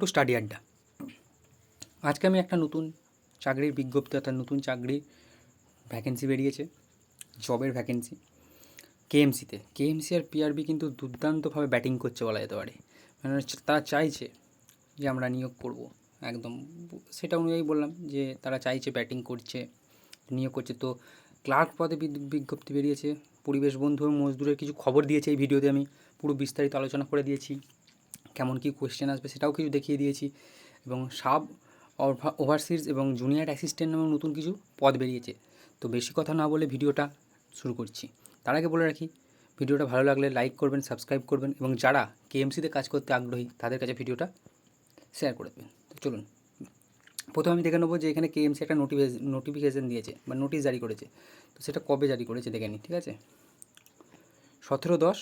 To study আড্ডা। আজকে আমি একটা নতুন চাকরির বিজ্ঞপ্তি, অর্থাৎ নতুন চাকরির ভ্যাকেন্সি বেরিয়েছে জবের ভ্যাকেন্সি কেএমসিতে কেএমসি আর পিআরবি কিন্তু দুর্দান্তভাবে ব্যাটিং করছে বলা যেতে পারে। মানে তারা চাইছে যে আমরা নিয়োগ করব, একদম। সেটা অনুযায়ী বললাম যে তারা চাইছে ব্যাটিং করছে, নিয়োগ করছে। তো ক্লার্ক পদে বিজ্ঞপ্তি বেরিয়েছে। পরিবেশ বন্ধু মজদুরের কিছু খবর দিয়েছে এই ভিডিওতে আমি। পুরো বিস্তারিত আলোচনা করে দিয়েছি। কেমন কী কোয়েশ্চেন আসবে সেটাও কিছু দেখিয়ে দিয়েছি। এবং সাব ওভারসিজ এবং জুনিয়র অ্যাসিস্ট্যান্ট নামে নতুন কিছু পদ বেরিয়েছে। তো বেশি কথা না বলে ভিডিওটা শুরু করছি। তার আগে বলে রাখি, ভিডিওটা ভালো লাগলে লাইক করবেন সাবস্ক্রাইব করবেন এবং যারা কেএমসিতে কাজ করতে আগ্রহী, তাদের কাছে ভিডিওটা শেয়ার করে দেবেন। তো চলুন, প্রথমে আমি দেখে নেব যে এখানে কেএমসি একটা নোটিফিকেশন নোটিফিকেশান দিয়েছে বা নোটিশ জারি করেছে। তো সেটা কবে জারি করেছে দেখে নিই, ঠিক আছে? সতেরো দশ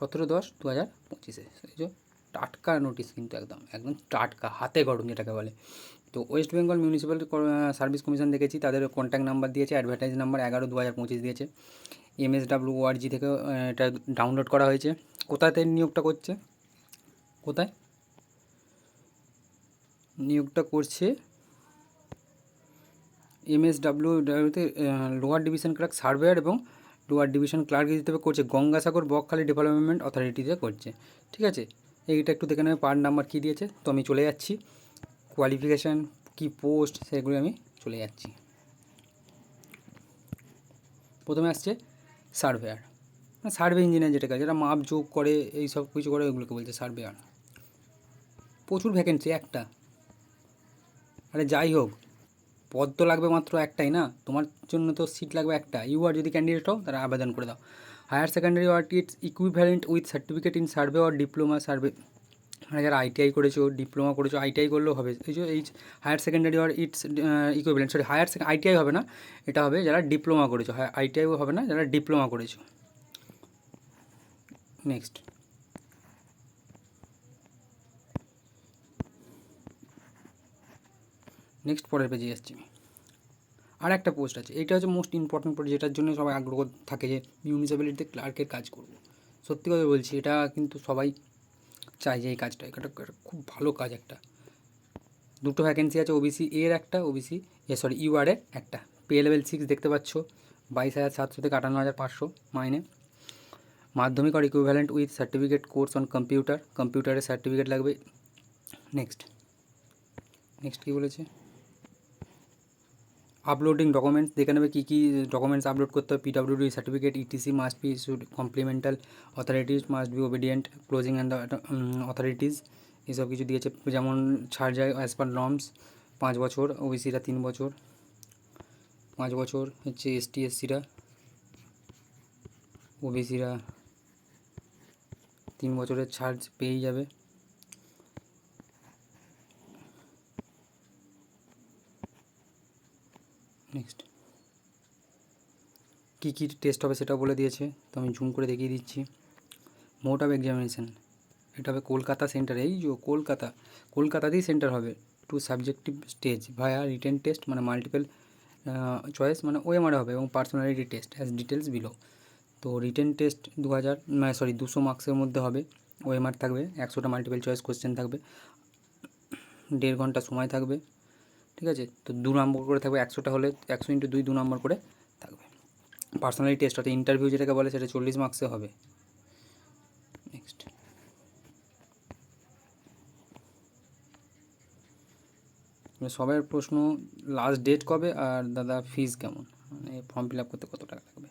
সতেরো দশ দু হাজার পঁচিশে। এই যে টাটকা নোটিশ কিন্তু একদম একদম টাটকা, হাতে গরম যেটাকে বলে। তো West Bengal municipal service commission দেখেছি, তাদের কন্ট্যাক্ট নাম্বার দিয়েছে অ্যাডভার্টাইজ নাম্বার এগারো দু হাজার পঁচিশ দিয়েছে। এমএসডাব্লিউ ওআরজি থেকে এটা ডাউনলোড করা হয়েছে। কোথাতে নিয়োগটা করছে? কোথায়? নিয়োগটা করছে এমএসডাব্লিউতে লোয়ার ডিভিশন ক্লার্ক সার্ভেয়ার এবং লোয়ার ডিভিশন ক্লার্ক হিসেবে করছে। গঙ্গাসাগর বকখালি ডেভেলপমেন্ট অথরিটিতে করছে। ঠিক আছে? এইটা একটু দেখে নেবে পার নাম্বার কী দিয়েছে? তো আমি চলে যাচ্ছি। কোয়ালিফিকেশান কি পোস্ট সেগুলো আমি চলে যাচ্ছি। প্রথমে আসছে সার্ভেয়ার সার্ভে ইঞ্জিনিয়ার যেটা কাজ যারা মাপ, যোগ করে, এই সব কিছু করে, ওগুলোকে বলছে সার্ভেয়ার প্রচুর ভ্যাকেন্সি একটা। আরে যাই হোক পদ তো লাগবে মাত্র একটাই না? তোমার জন্য তো সিট লাগবে একটা। ইউ আর যদি ক্যান্ডিডেট হও তারা আবেদন করে দাও। Higher secondary or its equivalent with certificate in survey or diploma survey মানে যারা আইটিআই করেছ ডিপ্লোমা করেছ আইটিআই করলেও হবে। এই যে, এই higher secondary or its equivalent sorry higher second ITI হবে না। এটা হবে যারা ডিপ্লোমা করেছ। আইটিআইও হবে না, যারা ডিপ্লোমা করেছ। নেক্সট নেক্সট পরের পেজে আমি। আর একটা পোস্ট আছে, এটা হচ্ছে মোস্ট ইম্পর্টেন্ট পোস্ট যেটার জন্য সবাই আগ্রহ থাকে যে মিউনিসিপ্যালিটিতে ক্লার্কের কাজ করব। সত্যি কথা বলছি, এটা কিন্তু সবাই চায় যে এই কাজটা, এটা খুব ভালো কাজ একটা। দুটো ভ্যাকেন্সি আছে ওবিসি এর একটা ওবিসি এ সরি ইউআরের একটা। পে লেভেল সিক্স দেখতে পাচ্ছ, বাইশ হাজার সাতশো থেকে আটান্ন হাজার পাঁচশো মাইনে। মাধ্যমিক আর equivalent with certificate course on computer কম্পিউটারের সার্টিফিকেট লাগবে। নেক্সট নেক্সট কী বলেছে? আপলোডিং ডকুমেন্টস দেখে নেবে কী কী ডকুমেন্টস আপলোড করতে হবে PWD certificate ETC must be complemental authorities must be obedient closing and authorities এসব কিছু দিয়েছে। যেমন ছাড় যায় অ্যাজ পার নর্মস পাঁচ বছর ওবিসিরা তিন বছর, পাঁচ বছর হচ্ছে এসটি এসসিরা ওবিসিরা তিন বছরের ছাড় পেয়েই যাবে নেক্সট কী কী টেস্ট হবে সেটাও বলে দিয়েছে। তো আমি জুম করে দেখিয়ে দিচ্ছি। মোড অফ এক্সামিনেশান এটা হবে কলকাতা সেন্টার এই যে কলকাতা, কলকাতাতেই সেন্টার হবে। Two subjective stage via written test মানে মাল্টিপল চয়েস মানে ওএমআর হবে এবং personality test as details below তো রিটেন টেস্ট দু হাজার সরি দুশো মার্কসের মধ্যে হবে। ওএমআর থাকবে, একশোটা মাল্টিপল চয়েস কোশ্চেন থাকবে। দেড় ঘণ্টা সময় থাকবে। ঠিক আছে? তো দু নম্বর করে থাকবে। একশোটা হলে, একশো ইন্টু দুই দু নম্বর করে পার্সোনালি টেস্ট অর্থাৎ ইন্টারভিউ যেটাকে বলে সেটা চল্লিশ মার্কসে হবে। নেক্সট সবার প্রশ্ন লাস্ট ডেট কবে আর দাদা ফিজ কেমন? মানে ফর্ম ফিল আপ করতে কত টাকা লাগবে?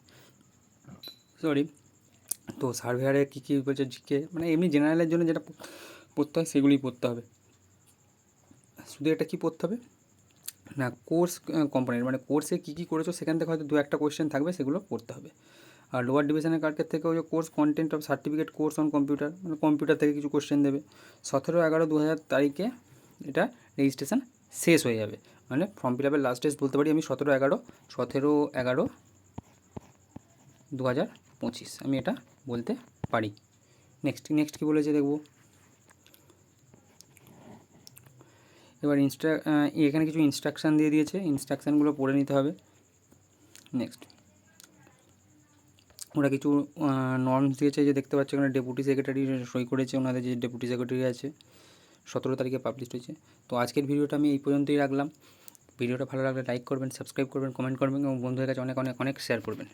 সরি তো সার্ভেয়ারে কী কী বলছে জিকে? মানে এমনি জেনারেলের জন্য যেটা পড়তে হয় সেগুলোই পড়তে হবে। শুধু এটা কী পড়তে হবে? না কোর্স কম্পোনেন্ট মানে কোর্সে কী কী করেছ সেখান থেকে হয়তো দু একটা কোয়েশ্চেন থাকবে, সেগুলো পড়তে হবে। আর লোয়ার ডিভিশনের কার্ডের থেকে ওই যে course content of certificate course on computer মানে কম্পিউটার থেকে কিছু কোশ্চেন দেবে। সতেরো, এগারো দু হাজার তারিখে এটা রেজিস্ট্রেশন শেষ হয়ে যাবে। মানে ফর্ম ফিল আপের লাস্ট ডেট বলতে পারি আমি সতেরো, এগারো সতেরো, এগারো দু হাজার পঁচিশ। আমি এটা বলতে পারি। নেক্সট নেক্সট কী বলেছে দেখব? এবার ইনস্ট্রা এখানে কিছু ইনস্ট্রাকশান দিয়ে দিয়েছে। ইনস্ট্রাকশানগুলো পড়ে নিতে হবে। নেক্সট ওরা কিছু নর্মস দিয়েছে যে দেখতে পাচ্ছ এখানে ডেপুটি সেক্রেটারি সই করেছে, ওনাদের যে ডেপুটি সেক্রেটারি আছে, সতেরো তারিখে পাবলিশ হয়েছে। তো আজকের ভিডিওটা আমি এই পর্যন্তই রাখলাম। ভিডিওটা ভালো লাগলে লাইক করবেন সাবস্ক্রাইব করবেন কমেন্ট করবেন, এবং বন্ধুদের কাছে অনেক অনেক অনেক শেয়ার করবেন।